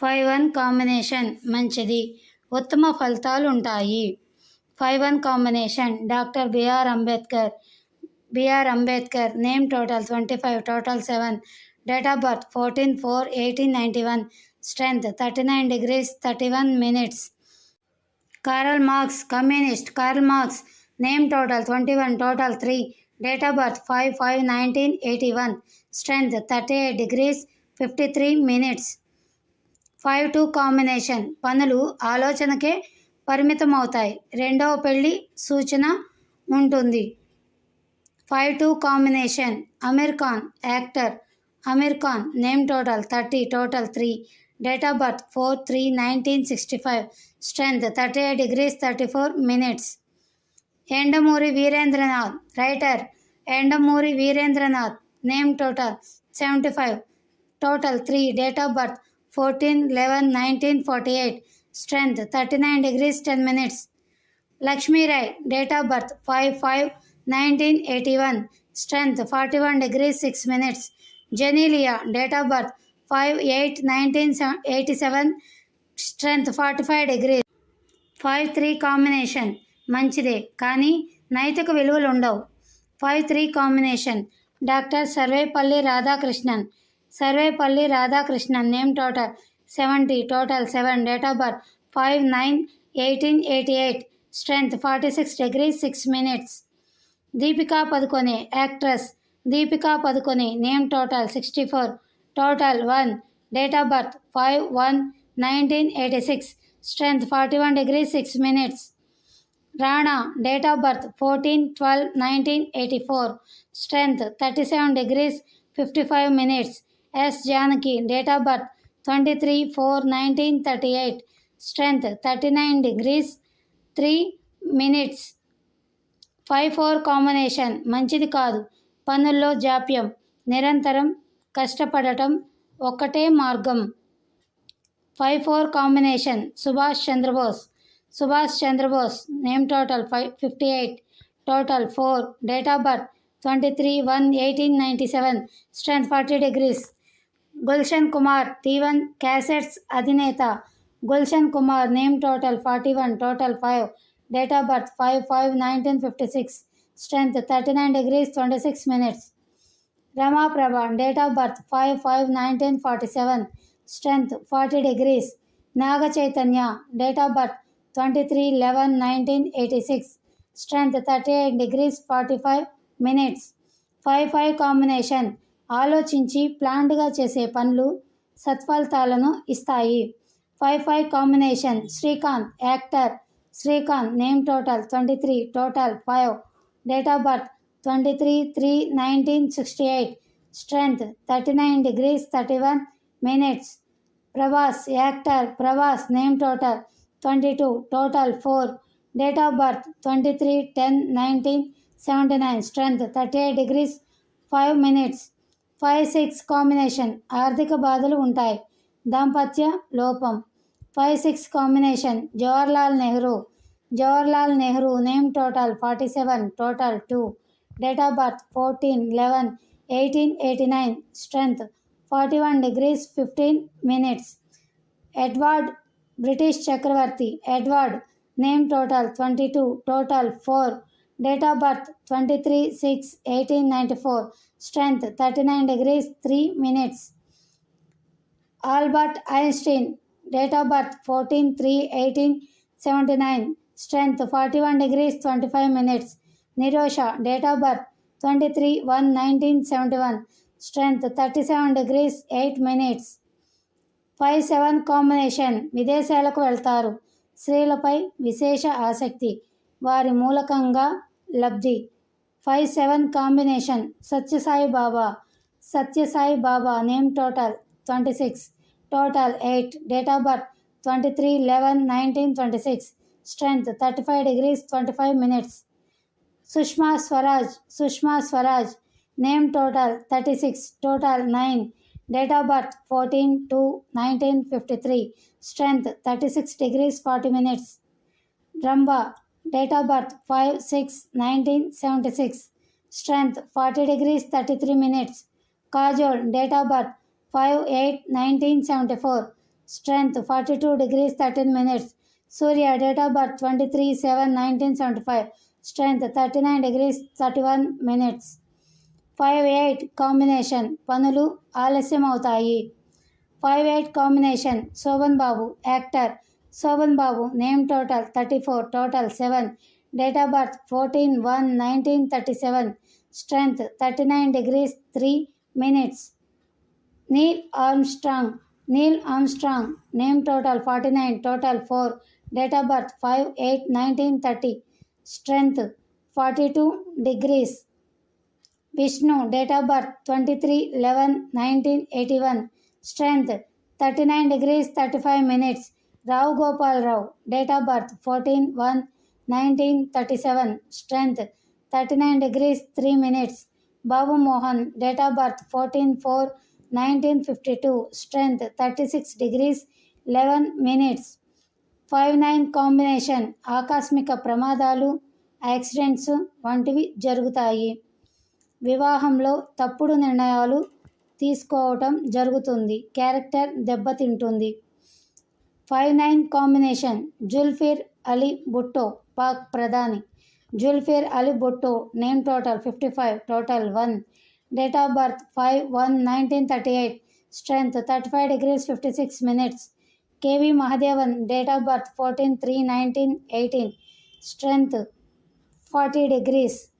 Five one combination మంచిది. ఉత్తమ ఫలితాలు ఉంటాయి five one combination doctor BR Ambedkar. BR Ambedkar name total twenty five total seven. Date of birth fourteen four eighteen ninety one. Strength thirty nine degrees thirty one minutes. Karl Marx communist. Karl Marx name total twenty one total three. Date of birth five five nineteen eighty one. Strength thirty eight degrees fifty three minutes. Five two combination పనులు ఆలోచనకే పరిమితం అవుతాయి రెండవ పెళ్ళి సూచన ఉంటుంది. Five two combination Aamir Khan actor. Aamir Khan name total thirty total three. Date of birth four three nineteen sixty five. Strength thirty eight degrees thirty four minutes. Yandamuri Veerendranath writer. Yandamuri Veerendranath name total seventy five. Total three date of birth fourteen eleven nineteen forty eight. Strength thirty nine degrees ten minutes. Lakshmi Rai date of birth five five nineteen eighty one. Strength forty one degrees six minutes. Genelia date of birth five eight nineteen eighty seven. Strength forty five degrees. Five three combination. మంచిదే కానీ నైతిక విలువలు ఉండవు five three combination. Doctor Sarvepalli Radhakrishnan. Sarvepalli Radhakrishnan name total seventy total seven date of birth five nine eighteen eighty eight strength forty six degrees six minutes. Deepika Padukone actress Deepika Padukone name total sixty four total one date of birth five one nineteen eighty six strength forty one degrees six minutes. Rana date of birth fourteen twelve nineteen eighty four strength thirty seven degrees fifty five minutes. S Janaki date of birth twenty three four nineteen thirty eight strength thirty nine degrees three minutes. Five four combination మంచిది కాదు. పనుల్లో జాప్యం నిరంతరం కష్టపడటం ఒక్కటే మార్గం. Five four combination Subhash Chandrabose Subhash Chandrabose name total five fifty eight total four date of birth twenty three one eighteen ninety seven strength forty degrees. Gulshan Kumar T one cassettes అధినేత Gulshan Kumar name total forty one total five date of birth five five nineteen fifty six strength thirty nine degrees twenty six minutes Ramaprabha date of birth five five nineteen forty seven strength forty degrees Naga Chaitanya date of birth twenty three eleven nineteen eighty six strength thirty eight degrees forty five minutes five five combination ఆలోచించి ప్లాన్డ్గా చేసే పనులు సత్ఫలితాలను ఇస్తాయి. Five five combination Srikanth actor Srikanth name total twenty three total five date of birth twenty three three nineteen sixty eight strength thirty nine degrees thirty one minutes Prabhas actor Prabhas name total twenty two total four date of birth twenty three ten nineteen seventy nine strength thirty eight degrees five minutes five six combination ఆర్థిక బాధలు ఉంటాయి. దాంపత్య లోపం. Five six combination Jawaharlal Nehru. Jawaharlal Nehru name total forty seven total two. Date of birth fourteen eleven eighteen eighty nine. Strength forty one degrees fifteen minutes. Edward British Chakravarthi Edward name total twenty two total four. Date of birth twenty three six eighteen ninety four strength thirty nine degrees three minutes Albert Einstein date of birth fourteen three eighteen seventy nine strength forty one degrees twenty five minutes Nirosha date of birth twenty three one nineteen seventy one strength thirty seven degrees eight minutes five seven combination విదేశాలకు వెళ్తారు. స్త్రీలపై విశేష ఆసక్తి. వారి మూలకంగా లబ్ధి. Five seven combination. Sathya Sai Baba. Sathya Sai Baba name total twenty six. Total eight. Date of birth twenty three eleven nineteen twenty six. Strength thirty five degrees twenty five minutes. Sushma Swaraj. Sushma Swaraj. Name total thirty six. Total nine. Date of birth fourteen two nineteen fifty three. Strength thirty six degrees forty minutes. Rambha date of birth five six nineteen seventy six strength forty degrees thirty three minutes Kajol date of birth five eight nineteen seventy four strength forty two degrees thirteen minutes Suriya date of birth twenty three seven nineteen seventy five strength thirty nine degrees thirty one minutes five eight combination పనులు ఆలస్యం అవుతాయి five eight combination Sobhan Babu actor Sobhan Babu name total thirty four total seven date of birth fourteen one nineteen thirty seven strength thirty nine degrees three minutes. Neil Armstrong Neil Armstrong name total forty nine total four date of birth five eight nineteen thirty strength forty two degrees. Vishnu date of birth twenty three eleven nineteen eighty one strength thirty nine degrees thirty five minutes. Rao Gopalarao date of birth fourteen one nineteen thirty seven strength thirty nine degrees three minutes Babu Mohan date of birth fourteen four nineteen fifty two strength thirty six degrees eleven minutes five nine combination ఆకస్మిక ప్రమాదాలు accidents వంటివి జరుగుతాయి. వివాహంలో తప్పుడు నిర్ణయాలు తీసుకోవటం జరుగుతుంది. Character దెబ్బతింటుంది. Five nine combination. Zulfikar Ali Bhutto Pak ప్రధాని. Zulfikar Ali Bhutto name total fifty five total one. Date of birth five one nineteen thirty eight. Strength thirty five degrees fifty six minutes. K V Mahadevan date of birth fourteen three nineteen eighteen. Strength forty degrees.